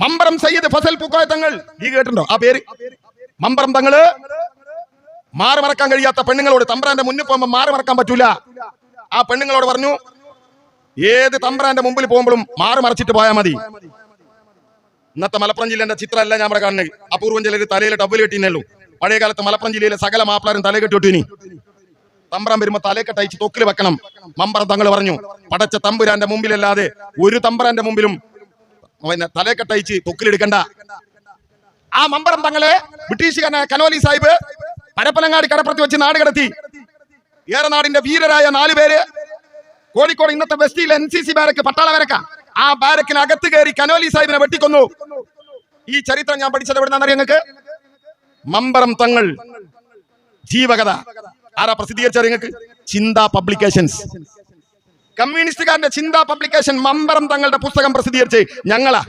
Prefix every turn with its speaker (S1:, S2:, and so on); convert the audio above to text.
S1: മമ്പറം സയ്യിദ് ഫസൽ പൂക്കോയ തങ്ങൾ. ഈ കേട്ടിട്ടുണ്ടോ? ആ പേര്? മമ്പറം തങ്ങൾ മാറി മറക്കാൻ കഴിയാത്ത പെണ്ണുങ്ങളോട് തമ്പ്രാന്റെ മുന്നിൽ പോകുമ്പോ മാറി മറക്കാൻ പറ്റൂല. ആ പെണ്ണുങ്ങളോട് പറഞ്ഞു ഏത് തമ്പ്രാന്റെ മുമ്പിൽ പോകുമ്പോഴും മാറി മറച്ചിട്ട് പോയാൽ മതി. ഇന്നത്തെ മലപ്പുറം ജില്ലേന്റെ ചിത്രമല്ല ഞാൻ ഇവിടെ കാണുന്നത്. അപൂർവം ചിലർ തലയിൽ ടബിൽ കെട്ടിയുള്ളൂ പഴയ കാലത്ത് മലപ്പുറം ജില്ലയിലെ സകല മാപ്പിളാരും തല കെട്ടിട്ടിനി തമ്പ്രാൻ വരുമ്പോ തലക്കെട്ടയച്ച് തൊക്കിൽ വെക്കണം. മമ്പറം തങ്ങൾ പറഞ്ഞു പടച്ച തമ്പുരാന്റെ മുമ്പിലല്ലാതെ ഒരു തമ്പ്രാന്റെ മുമ്പിലും പിന്നെ തലക്കെട്ടയച്ച് തൊക്കിലെടുക്കണ്ട. ആ മമ്പറം തങ്ങളെ ബ്രിട്ടീഷുകാരനായ കനോലി സാഹിബ് പരപ്പനങ്ങാടി കടപ്പുറത്ത് വെച്ച് നാട് കടത്തി. ഏറനാടിന്റെ വീരരായ നാലു പേര് കോഴിക്കോട് ഇന്നത്തെ വെസ്റ്റിൽ എൻ സി സി ബാരക്ക് പട്ടാള വരക്ക ആ. ബാരക്കിനകത്ത് കയറി കനോലി സാഹിബിനെ വെട്ടിക്കൊന്നു. ഈ ചരിത്രം ഞാൻ പഠിച്ചത് എവിടെ നിങ്ങൾക്ക്? മമ്പറം തങ്ങൾ ജീവകഥ. ആരാ പ്രസിദ്ധീകരിച്ചത് നിങ്ങൾക്ക്? ചിന്ത പബ്ലിക്കേഷൻസ് കമ്മ്യൂണിസ്റ്റുകാരന്റെ ചിന്താ പബ്ലിക്കേഷൻ മമ്പറം തങ്ങളുടെ പുസ്തകം പ്രസിദ്ധീകരിച്ച് ഞങ്ങളാ.